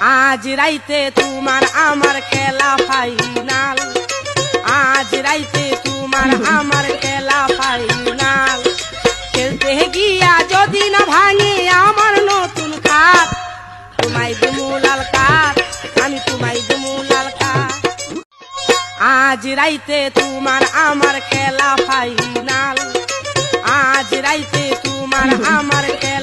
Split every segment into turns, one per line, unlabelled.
আজ রাইতে তোমার আমার খেলা ফাইনাল। আজ রাইতে তোমার আমার খেলা ফাইনাল। খেলতে গিয়া যদি না ভাঙে আমার নতুন খাট তোমায় দুমু লাল কাঠ আমি তোমায় দুমু লাল কাঠ আজ রাইতে তোমার আমার খেলা ফাইনাল। আজ রাইতে তোমার আমার খেলা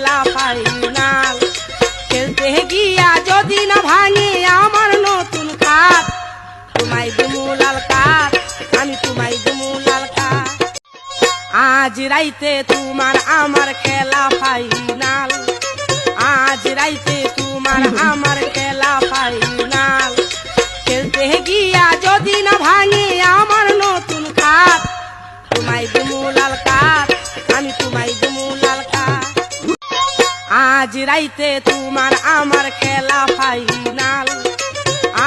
আজ রাইতে তোমার আমার খেলা ফাইনাল আজ রাইতে তোমার আমার খেলা ফাইনাল খেলতে গিয়া যদি না ভাঙে আমার নতুন খাট তোমায় দুমু লাল কাঠ আমি তোমায় দুমু লাল কাঠ আজ রাইতে তোমার আমার খেলা ফাইনাল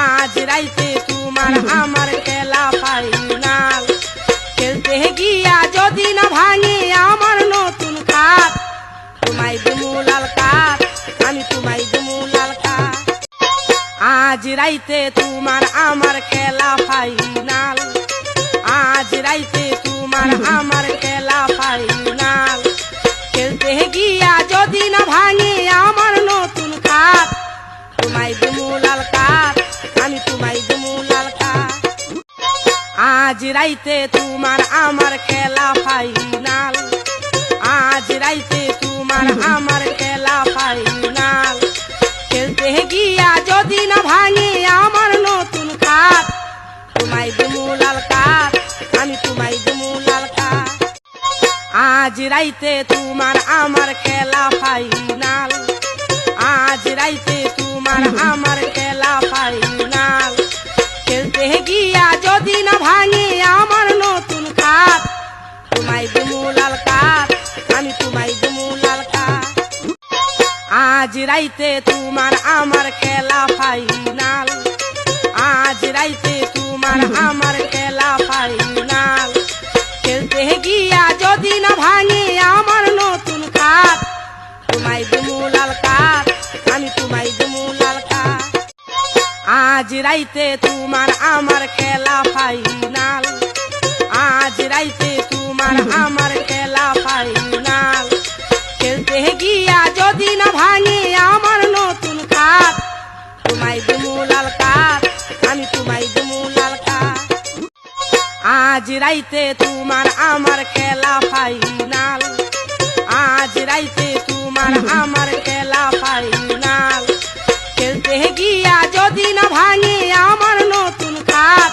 আজ রাইতে তোমার আমার খেলা রাইতে তোমার আমার খেলা ফাইনাল। আজ রাইতে তোমার আমার খেলা ফাইনাল। খেলতে গিয়া যদি না ভাঙে আমার নতুন খাট তোমায় দুমু লাল কাঠ আমি তোমায় দুমু লাল কাঠ আজ রাইতে তোমার আমার খেলা ফাইনাল। আজ রাইতে তোমার আমার খেলা ফাইনাল। আজ রাইতে তোমার আমার খেলা ফাইনাল আজ রাইতে তোমার আমার খেলা ফাইনাল খেলতে গিয়া যদি না ভাঙে আমার নতুন খাট তোমায় দুমু লাল আমি তোমায় দুমু লাল কাঠ আজ রাইতে তোমার আমার খেলা ফাইনাল আজ রাইতে তোমার আমার খেলা ফাইনাল খেলতে গিয়া যদি ভাঙে আমার নতুন খাত। তোমায় দুমু কাঠ আমি তোমায় দুমু কাঠ আজ রাইতে তোমার আমার খেলা ফাইনাল। আজ রাইতে তোমার আমার খেলা ফাইনাল আজ রাইতে তোমার আমার খেলা ফাইনাল খেলতে গিয়া যদি না ভাঙে আমার নতুন কাপ,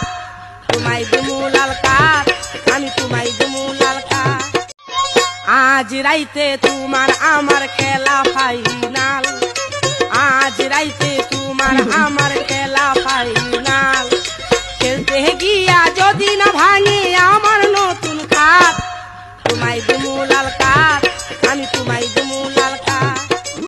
তোমায় দুমু লাল কাপ, আমি তোমায় দুমু লাল কাপ। আজ রাইতে তোমার আমার খেলা ফাইনাল আজ রাইতে তোমার আমার খেলা ফাইনাল